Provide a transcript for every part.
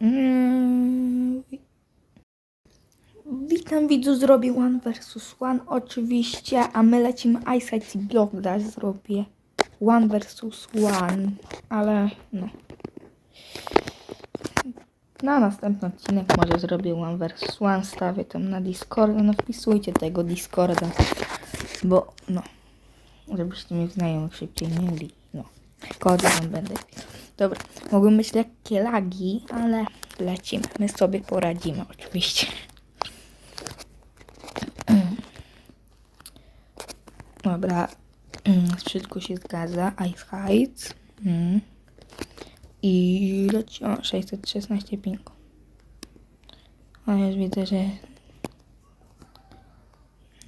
Mm, wi- Witam widzu, zrobię One vs One oczywiście, a my lecimy Eyesight Block Dash zrobię One vs One, ale no. Na następny odcinek może zrobię One vs One, stawię tam na Discorda, no wpisujcie tego Discorda, bo no, żebyście mnie znajomych szybciej mieli, no. Kody wam będę wpisał. Dobra, mogą być lekkie lagi, ale lecimy. My sobie poradzimy oczywiście. Dobra, wszystko się zgadza. Ice Heights. Mm. I leci o 616 ping. O, już widzę, że...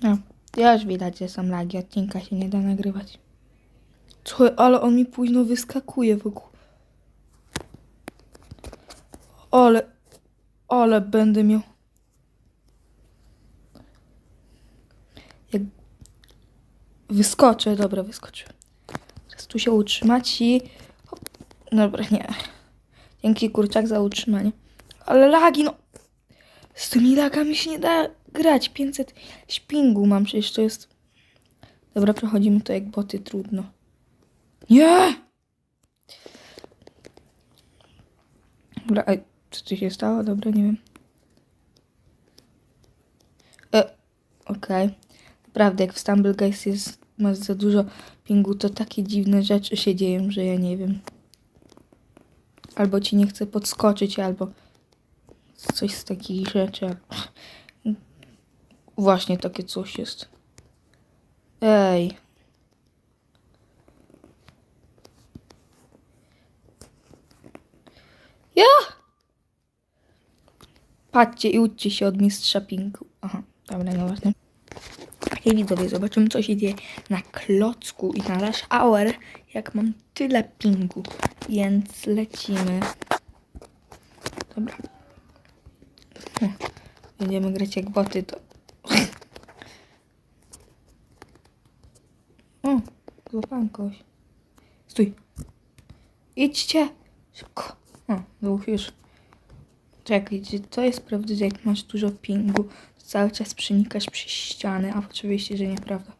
No, już widać, że są lagi. Odcinka się nie da nagrywać. Co, ale on mi późno wyskakuje wokół. Ale, ale będę miał. Jak wyskoczę, dobra, wyskoczę. Teraz tu się utrzymać i. Hop. Dobra, nie. Dzięki kurczak za utrzymanie. Ale lagi, no. Z tymi lagami się nie da grać. 500 śpingu mam, przecież to jest. Dobra, przechodzimy to jak boty, trudno. Nie! Dobra, co tu się stało? Dobra, nie wiem. E, okej. Naprawdę, jak w Stumble Guys jest, masz za dużo pingu, to takie dziwne rzeczy się dzieją, że ja nie wiem. Albo ci nie chce podskoczyć, albo coś z takich rzeczy. Właśnie takie coś jest. Ej. Ja! Patrzcie i uczcie się od mistrza Pinku. Aha, dobra, nieważne. Hej widzowie, zobaczymy co się dzieje na klocku i na Rush Hour, jak mam tyle pingu. Więc lecimy. Dobra. Hm. Będziemy grać jak boty, to... O, złapałem kogoś. Stój. Idźcie. Szybko. O, dwóch już. Czekaj, to jest prawda, że jak masz dużo pingu, to cały czas przenikasz przez ściany, a oczywiście, że nieprawda.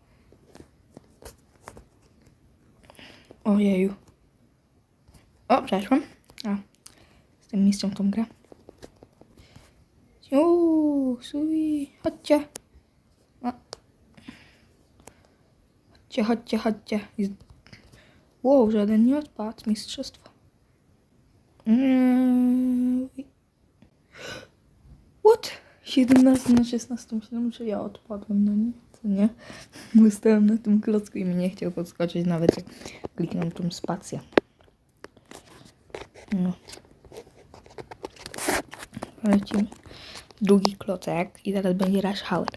Ojeju. O, przeszłam. A, jestem mistrzem tą grę. Uuu, sui, chodźcie. O. Chodźcie, chodźcie, chodźcie. Wow, żaden nie odpadł, mistrzostwo. Mm, What? 17 na 16 myślałem, że ja odpadłem, no nie? Co nie? Wystałem na tym klocku i mi nie chciał podskoczyć nawet jak kliknąłem tą spację. No. Lecimy. Drugi klocek i zaraz będzie Rush Hour.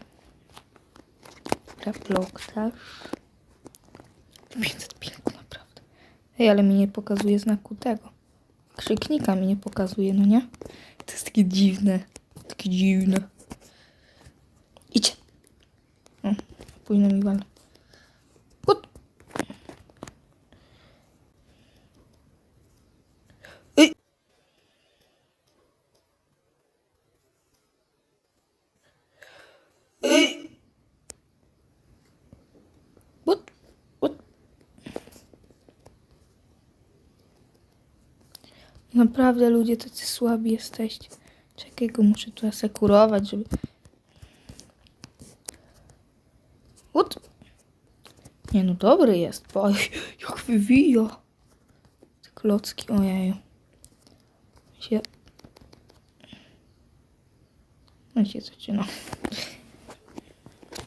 Dobra, blok też. 505 naprawdę. Ej, ale mi nie pokazuje znaku tego. Krzyknika mi nie pokazuje, no nie? To jest takie dziwne. Takie dziwne. Idź. O, późno mi wal. Ut. Ej. Ej. Ut. Ut. Naprawdę ludzie tacy słabi jesteście. Czekaj, go muszę tu asekurować, żeby... Ut. Nie no, dobry jest, bo jak wywija. Te klocki, ojeju. Się... No się zaczyna.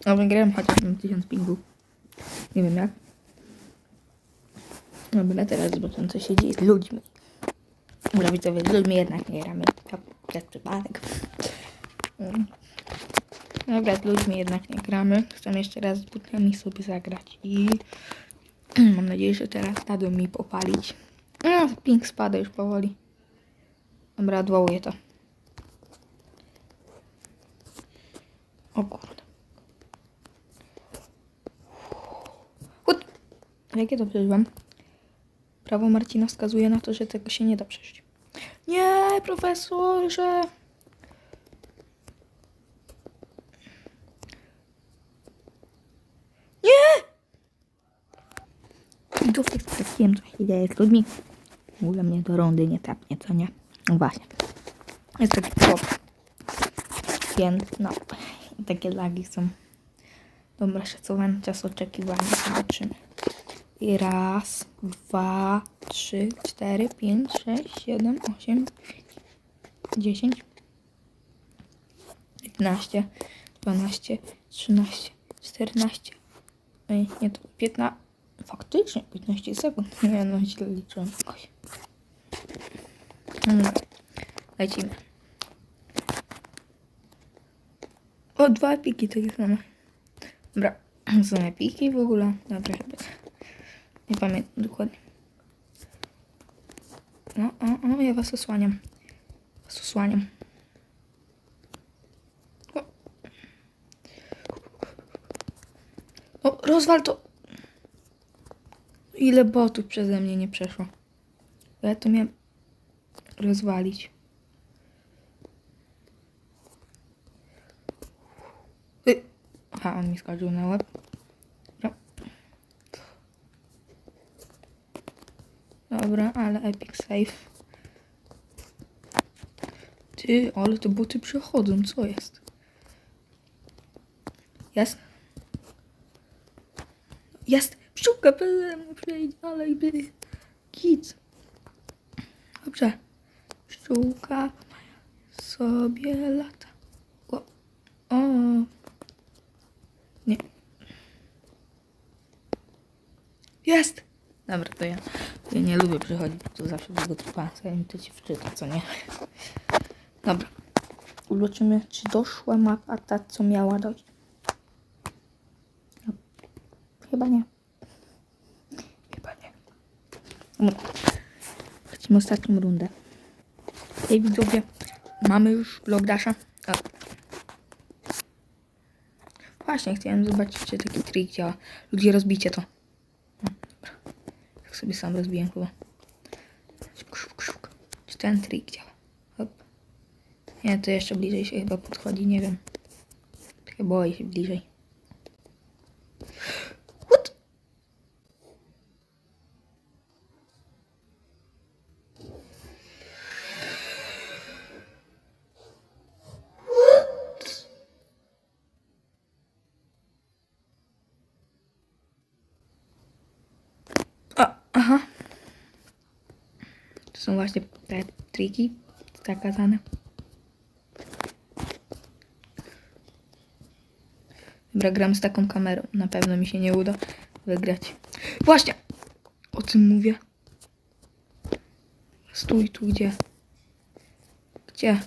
No wygrałem chociaż mam 1000 pingów. Nie wiem jak. Dobra, teraz zobaczymy co się dzieje z ludźmi. Dobra, widzowie, z ludźmi jednak nie gramy. Przez przypadek. Mm. Dobra, z ludźmi jednak nie gramy. Chcę jeszcze raz z butami sobie zagrać i mam nadzieję, że teraz dadzą mi popalić. No, ping spada już powoli. Dobra, odwołuję to. O kurde. Ut. Jak ja to przeżyłam? Prawo Marcina wskazuje na to, że tego się nie da przejść. Nie! Profesorze! Nie! Widzowie, wiem, co się dzieje z ludźmi. W ogóle mnie do rundy nie tapnie, co nie? No właśnie. Jest taki chłop. Więc, no, takie lagi są. Dobra, szacowany czas oczekiwania. Zobaczymy. I raz, dwa, trzy, cztery, pięć, sześć, siedem, osiem, dziesięć, piętnaście, dwanaście, trzynaście, czternaście. Ej, nie to piętna... Faktycznie, 15 sekund. Nie no, źle liczyłem. Oj. Dobra, lecimy. O, dwa epiki takie same. Dobra, są epiki w ogóle. Dobra, chyba. Nie pamiętam dokładnie. No, o, o, ja was osłaniam. Was osłaniam. O, o rozwal to. Ile botów przeze mnie nie przeszło. Ja to miałem rozwalić. Y. Aha, on mi skoczył na łeb. Dobra, ale epic save. Ty, ale te boty przechodzą, co jest? Jest? Jest! Pszczółka przeze mnie przejdź dalej, by. Kic. Dobrze. Pszczółka sobie lata. O. o. Nie. Jest! Dobra, to ja, ja nie lubię przychodzić, bo to zawsze długo trwa, zanim to ci wczyta, co nie? Dobra. Zobaczymy, czy doszła mapa ta, co miała dojść. No. Chyba nie. Chyba nie. Dobra. Lecimy ostatnią rundę. Hej widzowie, mamy już vlog Dasha. A. Właśnie, chciałem zobaczyć, czy taki trik działa. Ludzie, rozbicie to. Sobie sam rozbiłem chyba. Czy ten trik działa? Hop. Nie, to jeszcze bliżej się chyba podchodzi, nie wiem. Tylko boję się bliżej. What? O, aha. To są właśnie te triki zakazane. Dobra, gram z taką kamerą. Na pewno mi się nie uda wygrać. Właśnie! O tym mówię. Stój tu, gdzie? Gdzie?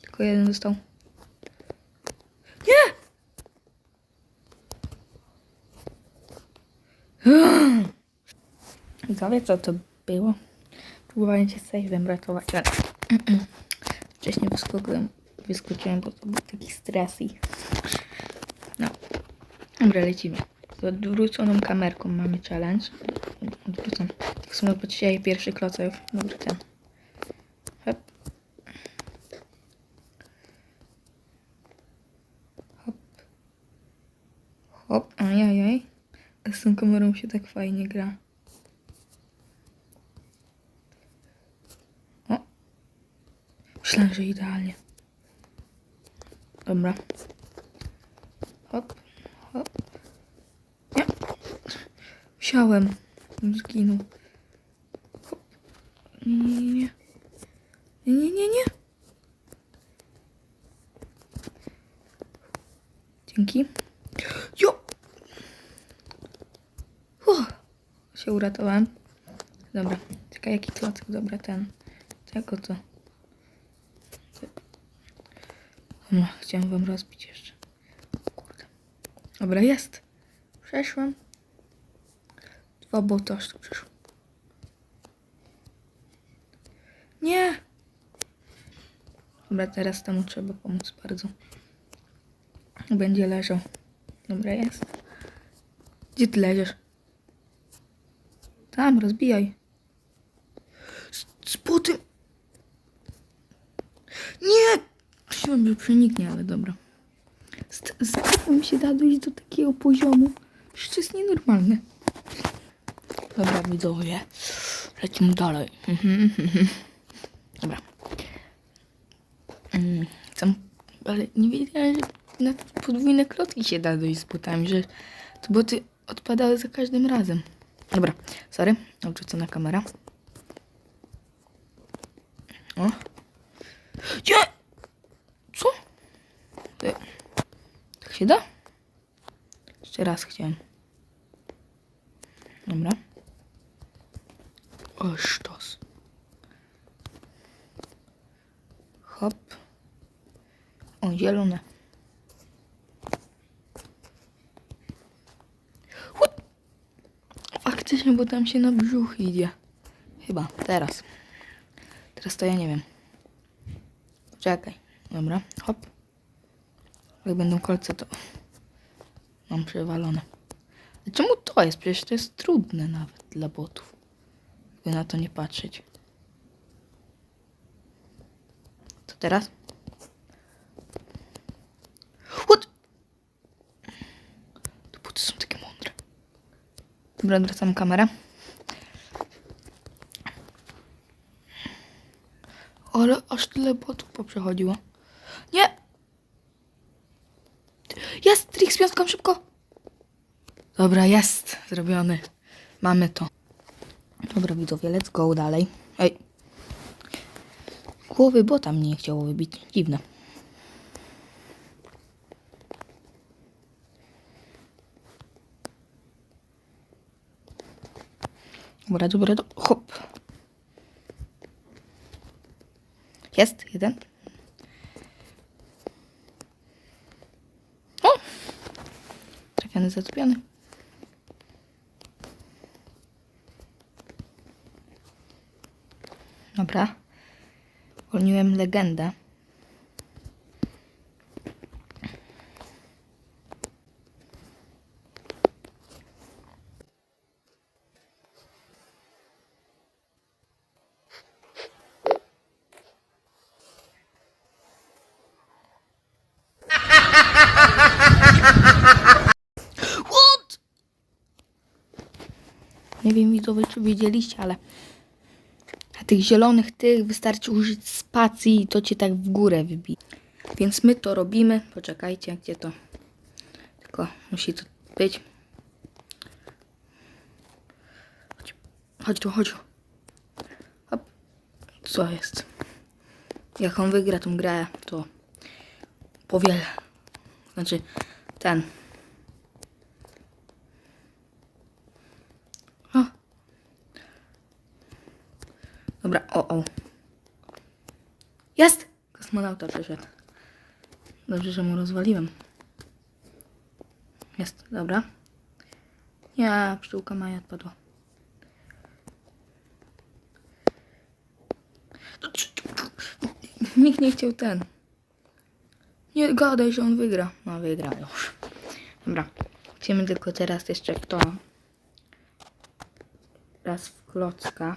Tylko jeden został. Nie! Widzowie, co to było? Próbowałem się save'em ratować, ale wcześniej wyskoczyłem, wyskoczyłem, bo to był taki stres i... No. Dobra, lecimy. Z odwróconą kamerką mamy challenge. Odwrócam. Tak samo pod dzisiaj pierwszy klocek. Dobra, ten. Hop. Hop. Hop. Ajajaj. Z tą kamerą się tak fajnie gra. Myślałem, że idealnie. Dobra. Hop, hop. Nie. Wsiałem. Zginął. Hop. Nie, nie. Nie, nie, nie, nie. Dzięki. Jo! Uff, się uratowałem. Dobra. Czekaj, jaki klocek? Dobra, ten. Tego to. No, chciałem wam rozbić jeszcze. Kurde. Dobra, jest. Przeszłem. Dwa boty aż tu przeszły. Nie! Dobra, teraz temu trzeba pomóc bardzo. Będzie leżał. Dobra, jest. Gdzie ty leżysz? Tam, rozbijaj. Z, z. Nie! Myślałem, że przeniknie, ale dobra. Z, z mi się da dojść do takiego poziomu. Przecież to jest nienormalne. Dobra, widzowie. Lecimy dalej. Mhm, mhm. Dobra. Mm, Chcę, ale nie wiedziałem, że na podwójne klotki się da dojść z butami, że te buty odpadały za każdym razem. Dobra, sorry, odrzucę na kamerę. O. Gdzie? Ty. Tak się da? Jeszcze raz chciałem. Dobra. O, sztos. Hop. O, zielone. Chut. Faktycznie, bo tam się na brzuch idzie. Chyba, teraz. Teraz to ja nie wiem. Czekaj. Dobra, hop. Jak będą kolce, to mam przewalone. A czemu to jest? Przecież to jest trudne nawet dla botów. Jakby na to nie patrzeć. Co teraz? What? Te buty są takie mądre. Dobra, odwracam kamerę. Ale aż tyle botów poprzechodziło. Nie! Jest! Trik z piątką, szybko! Dobra, jest! Zrobiony. Mamy to. Dobra, widzowie, let's go dalej. Ej. Głowy bota mnie nie chciało wybić. Dziwne. Dobra, dobra, dobra. Hop. Jest, jeden. Trafiony, zatopiony. Dobra. Uwolniłem legendę. What? Nie wiem widzowie, czy widzieliście, ale na tych zielonych tych wystarczy użyć spacji i to cię tak w górę wybije. Więc my to robimy. Poczekajcie, gdzie to. Tylko musi to być. Chodź, chodź tu, chodź. Hop. Co jest? Jak on wygra tą grę, to powiele. Znaczy, ten. O. Dobra, Jest! Kosmonauta przyszedł. Dobrze, że mu rozwaliłem. Jest, dobra. Ja, pszczółka Maja odpadła. Nikt nie chciał ten. Nie gadaj, że on wygra. No, wygra już. Dobra. Chcemy tylko teraz jeszcze w to. Raz w klocka.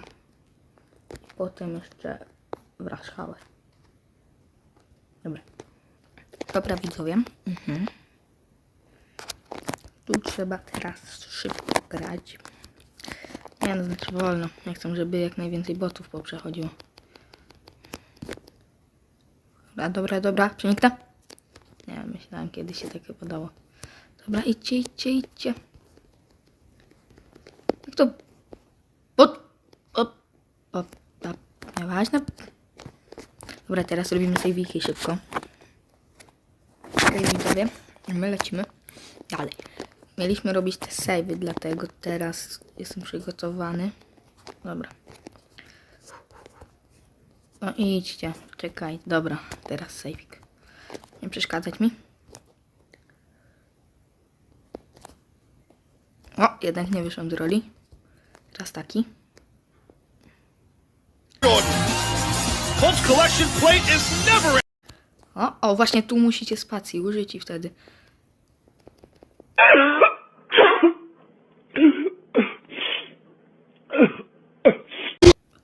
Potem jeszcze w raszchałę. Dobra. Dobra, widzowie. Mhm. Tu trzeba teraz szybko grać. Nie no, znaczy wolno. Ja chcę, żeby jak najwięcej botów poprzechodziło. Dobra, dobra, dobra. Przeniknę? Nie, myślałem, kiedy się takie podało. Dobra, idźcie, idźcie, idźcie. Jak to? Nieważne. Dobra, teraz robimy sejwiki szybko. Okej, widzowie, my lecimy dalej. Mieliśmy robić te sejwy, dlatego teraz jestem przygotowany. Dobra. No idźcie, czekaj. Dobra, teraz sejwik. Nie przeszkadzać mi. O, jednak nie wyszłam do roli. Teraz taki. Collection plate is never O, o, właśnie tu musicie spacji użyć i wtedy.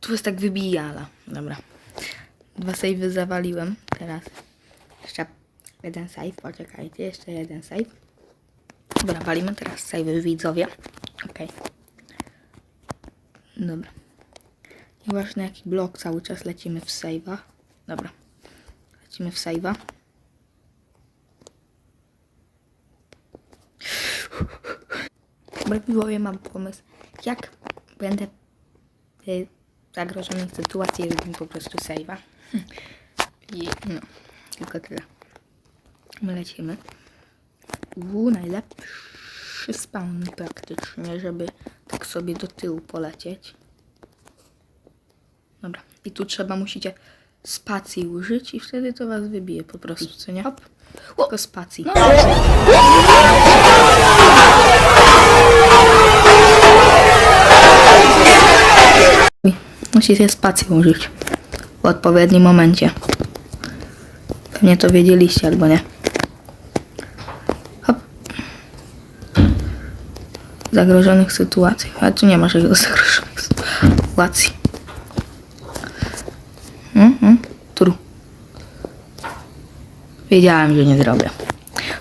Tu jest tak wybijala. Dobra. Dwa savey zawaliłem. Teraz jeszcze jeden save. Poczekajcie, jeszcze jeden save. Dobra, walimy teraz savey widzowie. Okej. Dobra. Nieważne jaki blok, cały czas lecimy w save'a. Dobra. Lecimy w save'a. Dobra, widzowie, mam pomysł, jak będę w zagrożonej sytuacji, zrobimy po prostu save'a. I no, tylko tyle. My lecimy. Uuu, najlepszy spawn praktycznie, żeby tak sobie do tyłu polecieć. Dobra, i tu trzeba, musicie spacji użyć i wtedy to was wybije po prostu, co nie? Hop, tylko spacji. Musicie spacji użyć w odpowiednim momencie. Pewnie to wiedzieliście, albo nie. Hop. Zagrożonych sytuacji. Ale tu nie ma żadnego zagrożonych sytuacji. Wiedziałem, że nie zrobię.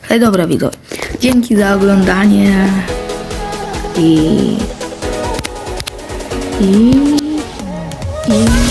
Ale dobra widzowie. Dzięki za oglądanie. I... I... I...